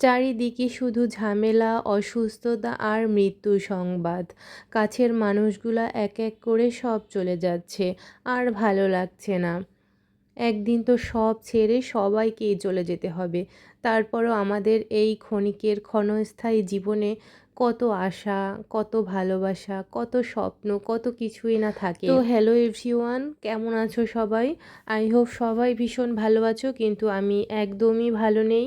চারিদিকে শুধু ঝামেলা, অসুস্থতা আর মৃত্যু সংবাদ। কাছের মানুষগুলা এক এক করে সব চলে যাচ্ছে, আর ভালো লাগছে না। একদিন তো সব ছেড়ে সবাইকেই চলে যেতে হবে। তারপরও আমাদের এই ক্ষণিকের ক্ষণস্থায়ী জীবনে কত আশা, কত ভালোবাসা, কত স্বপ্ন, কত কিছুই না থাকে। তো হ্যালো এভরিওয়ান কেমন আছো সবাই? আই হোপ সবাই ভীষণ ভালো আছো, কিন্তু আমি একদমই ভালো নেই।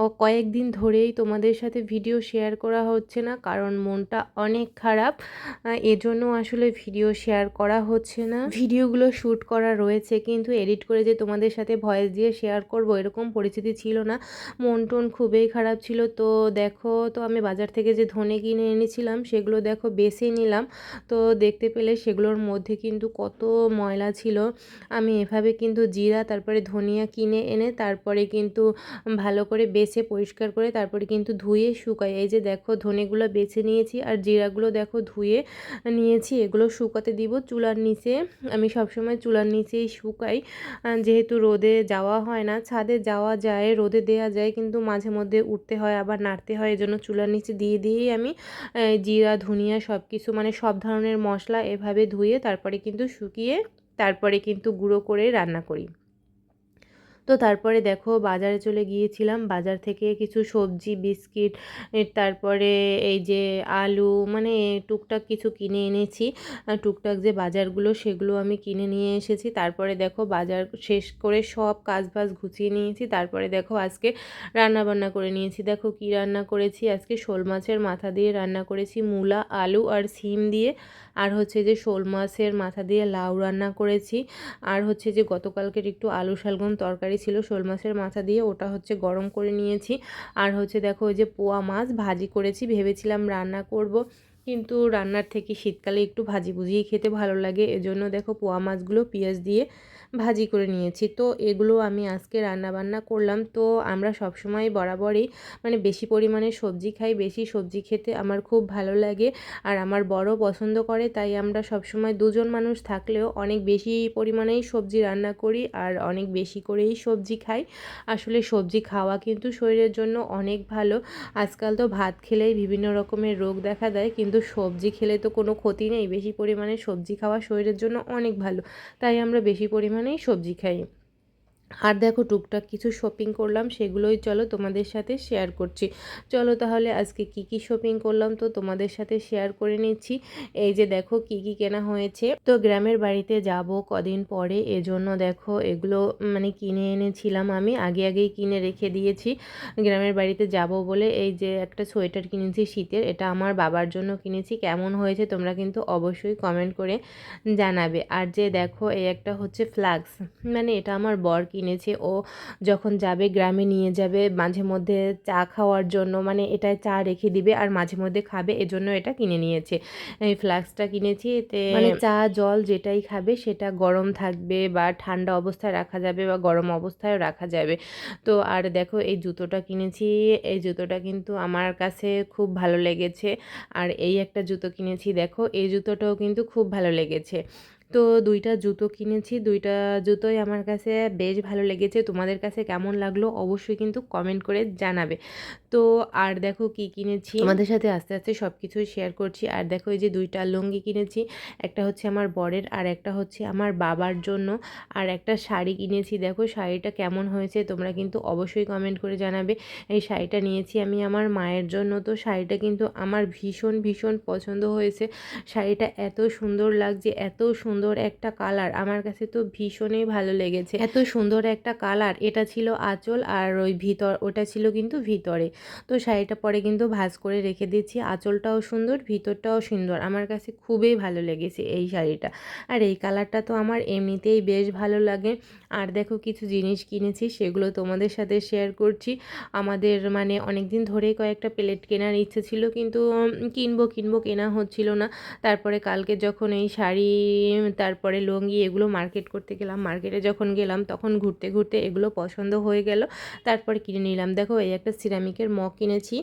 ও, কয়েকদিন ধরেই তোমাদের সাথে ভিডিও শেয়ার করা হচ্ছে না, কারণ মনটা অনেক খারাপ। এজন্য আসলে ভিডিও শেয়ার করা হচ্ছে না। ভিডিওগুলো শ্যুট করা রয়েছে, কিন্তু এডিট করে যে তোমাদের সাথে ভয়েস দিয়ে শেয়ার করব এরকম পরিস্থিতি ছিল না। মন টন খুবই খারাপ ছিল। তো দেখো, তো আমি বাজার থেকে যে ধনে কিনে এনেছিলাম, সেগুলো দেখো বেছে নিলাম। তো দেখতে পেলে সেগুলোর মধ্যে কিন্তু কত ময়লা ছিল। আমি এভাবে কিন্তু জিরা, তারপরে ধনিয়া কিনে এনে, তারপরে কিন্তু ভালো করে বেছে, পরিষ্কার করে তারপরে কিন্তু ধুয়ে শুকাই। এই যে দেখো ধনেগুলো বেছে নিয়েছি আর জিরাগুলো দেখো ধুয়ে নিয়েছি, এগুলো শুকাতে দিব চুলার নিচে। আমি সবসময় চুলার নিচেই শুকাই। যেহেতু রোদে যাওয়া হয় না, ছাদে যাওয়া যায়, রোদে দেওয়া যায়, কিন্তু মাঝে মধ্যে উঠতে হয়, আবার নাড়তে হয়, এজন্য চুলার নিচে দিয়ে দিয়েই আমি আহ, জিরা ধনিয়া সব কিছু মানে সব ধরনের মশলা এভাবে ধুয়ে তারপরে কিন্তু শুকিয়ে তারপরে কিন্তু গুঁড়ো করে রান্না করি। তো তারপরে দেখো বাজারে চলে গিয়েছিলাম। বাজার থেকে কিছু সবজি, বিস্কিট তারপরে এই যে আলু মানে টুকটাক কিছু কিনে এনেছি। টুকটাক যে বাজারগুলো সেগুলো আমি কিনে নিয়ে এসেছি। তারপরে দেখো বাজার শেষ করে সব কাজ বাজ গুছিয়ে নিয়েছি। তারপরে দেখো আজকে রান্না বান্না করে নিয়েছি। দেখো কি রান্না করেছি? আজকে শোল মাছের মাথা দিয়ে রান্না করেছি। মূলা, আলু আর সিম দিয়ে। আর হচ্ছে যে শোল মাছের মাথা দিয়ে লাউ রান্না করেছি। আর হচ্ছে যে গতকালকের একটু আলু শালগম তরকারি ছিল শোল মাছের মাথা দিয়ে, ওটা হচ্ছে গরম করে নিয়েছি। আর হচ্ছে দেখো ওই যে পোয়া মাছ, ভাজি করেছি, ভেবেছিলাম রান্না করব। কিন্তু রান্নার থেকে শীতকালে একটু ভাজি বুঝিয়ে খেতে ভালো লাগে। এজন্য দেখো পোয়া মাছগুলো পেঁয়াজ দিয়ে ভাজি করে নিয়েছি। তো এগুলো আমি আজকে রান্না বান্না করলাম। তো আমরা সবসময় বরাবরই মানে বেশি পরিমাণে সবজি খাই, বেশি সবজি খেতে আমার খুব ভালো লাগে আর আমার বড় পছন্দ করে। তাই আমরা সবসময় দুজন মানুষ থাকলেও অনেক বেশি পরিমাণেই সবজি রান্না করি আর অনেক বেশি করেই সবজি খাই। আসলে সবজি খাওয়া কিন্তু শরীরের জন্য অনেক ভালো। আজকাল তো ভাত খেলেই বিভিন্ন রকমের রোগ দেখা দেয়, কিন্তু সবজি খেলে তো কোনো ক্ষতি নেই। বেশি পরিমাণে সবজি খাওয়া শরীরের জন্য অনেক ভালো। তাই আমরা বেশি পরিমাণেই সবজি খাই। আর দেখো টুকটাক কিছু শপিং করলাম, সেগুলোই চলো তোমাদের সাথে শেয়ার করছি। চলো তাহলে আজকে কি কি শপিং করলাম তো তোমাদের সাথে শেয়ার করে নিচ্ছি। এই যে দেখো কি কি কেনা হয়েছে। তো গ্রামের বাড়িতে যাব কদিন পরে, এজন্য দেখো এগুলো মানে কিনে এনেছিলাম আমি, আগে আগেই কিনে রেখে দিয়েছি। গ্রামের বাড়িতে যাব বলে এই যে একটা সোয়েটার কিনেছি শীতের, এটা আমার বাবার জন্য কিনেছি। কেমন হয়েছে তোমরা কিন্তু অবশ্যই কমেন্ট করে জানাবে। আর যে দেখো এই একটা হচ্ছে ফ্লাক্স মানে এটা আমার বর কিনেছে। ও যখন যাবে গ্রামে নিয়ে যাবে, মাঝে মধ্যে চা খাওয়ার জন্য মানে এটায় চা রেখে দিবে আর মাঝে মধ্যে খাবে, এজন্য এটা কিনে নিয়েছে। এই ফ্লাক্সটা কিনেছি, এতে মানে চা, জল যেটাই খাবে সেটা গরম থাকবে বা ঠান্ডা অবস্থায় রাখা যাবে বা গরম অবস্থায়ও রাখা যাবে। তো আর দেখো, এই জুতোটা কিনেছি, এই জুতোটা কিন্তু আমার কাছে খুব ভালো লেগেছে। আর এই একটা জুতো কিনেছি, দেখো, এই জুতোটাও কিন্তু খুব ভালো লেগেছে। তো দুইটা জুতো কিনেছি। দুইটা জুতোই আমার কাছে বেশ ভালো লেগেছে। তোমাদের কাছে কেমন লাগল অবশ্যই কিন্তু কমেন্ট করে জানাবে। তো আর দেখো কি কিনেছি? তোমাদের সাথে আস্তে আস্তে সব কিছুই শেয়ার করছি। আর দেখো এই যে দুইটা লুঙ্গি কিনেছি, একটা হচ্ছে আমার বরের আর একটা হচ্ছে আমার বাবার জন্য। আর একটা শাড়ি কিনেছি। দেখো শাড়িটা কেমন হয়েছে তোমরা কিন্তু অবশ্যই কমেন্ট করে জানাবে। এই শাড়িটা নিয়েছি আমি আমার মায়ের জন্য। তো শাড়িটা কিন্তু আমার ভীষণ ভীষণ পছন্দ হয়েছে। শাড়িটা এত সুন্দর লাগছে, এত সুন্দর একটা কালার। আমার কাছে তো ভীষণই ভালো লেগেছে। এত সুন্দর একটা কালার। এটা ছিল আঁচল আর ওই ভিতর ওটা ছিল কিন্তু ভিতরে। তো শাড়িটা পরে কিন্তু ভাজ করে রেখে দিচ্ছি। আঁচলটাও সুন্দর, ভিতরটাও সুন্দর। আমার কাছে খুবই ভালো লেগেছে এই শাড়িটা। আর এই কালারটা তো আমার এমনিতেই বেশ ভালো লাগে। আর দেখো কিছু জিনিস কিনেছি, সেগুলো তোমাদের সাথে শেয়ার করছি। আমাদের মানে অনেক দিন ধরেই কয়েকটা প্লেট কেনার ইচ্ছে ছিল, কিন্তু কিনবো কিনবো কেনা হচ্ছিল না। তারপরে কালকে যখন এই শাড়ি তারপরে লুঙ্গি এগুলো মার্কেট করতে গেলাম। মার্কেটে যখন গেলাম, তখন ঘুরতে ঘুরতে এগুলো পছন্দ হয়ে গেল। তারপরে কিনে নিলাম। দেখো, এই একটা সিরামিকের মগ কিনেছি,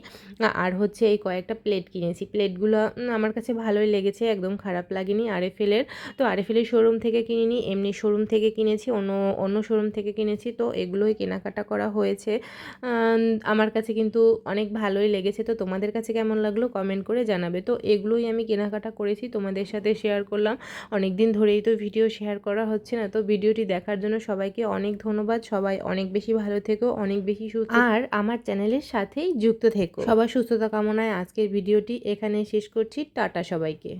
আর হচ্ছে এই কয়েকটা প্লেট কিনেছি। প্লেটগুলো আমার কাছে ভালোই লেগেছে, একদম খারাপ লাগেনি আরএফএলের তো আরএফএলের শোরুম থেকে কিনিনি, এমনি শোরুম থেকে কিনেছি, অন্য অন্য শোরুম থেকে কিনেছি। তো এগুলোই কেনাকাটা করা হয়েছে। আমার কাছে কিন্তু অনেক ভালোই লেগেছে। তো তোমাদের কাছে কেমন লাগল কমেন্ট করে জানাবে। তো এগুলোই আমি কেনাকাটা করেছি, তোমাদের সাথে শেয়ার করলাম। অনেক দিন ধরেই তো ভিডিও শেয়ার করা হচ্ছে না। তো ভিডিওটি দেখার জন্য সবাইকে অনেক ধন্যবাদ। সবাই অনেক বেশি ভালো থেকো অনেক বেশি সুস্থ আর আমার চ্যানেলের সাথেই যুক্ত থেকো। সবার সুস্থতা কামনায় আজকের ভিডিওটি এখানে শেষ করছি। টাটা সবাইকে।